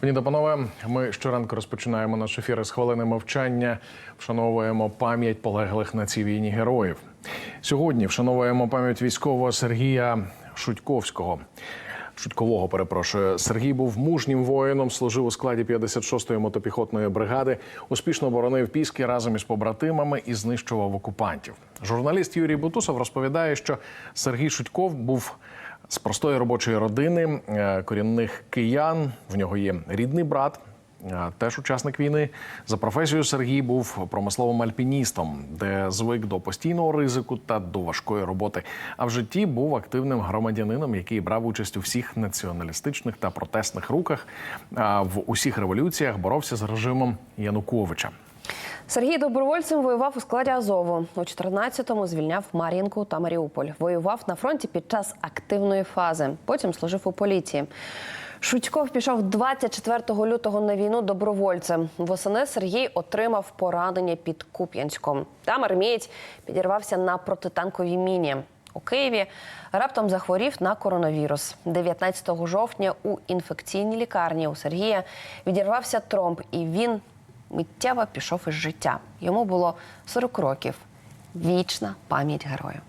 Пані та панове, ми щоранку розпочинаємо наш ефір з хвилини мовчання. Вшановуємо пам'ять полеглих на цій війні героїв. Сьогодні вшановуємо пам'ять військового Сергія Шутьковського. Шутькового перепрошую. Сергій був мужнім воїном, служив у складі 56-ї мотопіхотної бригади, успішно боронив піски разом із побратимами і знищував окупантів. Журналіст Юрій Бутусов розповідає, що Сергій Шутьков був з простої робочої родини е, корінних киян. В нього є рідний брат. е, Теж учасник війни за професією Сергій був промисловим альпіністом, де звик до постійного ризику та до важкої роботи. А в житті був активним громадянином, який брав участь у всіх націоналістичних та протестних рухах. а В усіх революціях боровся з режимом Януковича. Сергій добровольцем воював у складі Азову. У 14-му звільняв Мар'їнку та Маріуполь. Воював на фронті під час активної фази. Потім служив у поліції. Шутьков пішов 24 лютого на війну добровольцем. Восени Сергій отримав поранення під Куп'янськом. Там армієць підірвався на протитанковій міні. У Києві раптом захворів на коронавірус. 19 жовтня у інфекційній лікарні у Сергія відірвався тромб, і він миттєво пішов із життя. Йому було 40 років. Вічна пам'ять герою.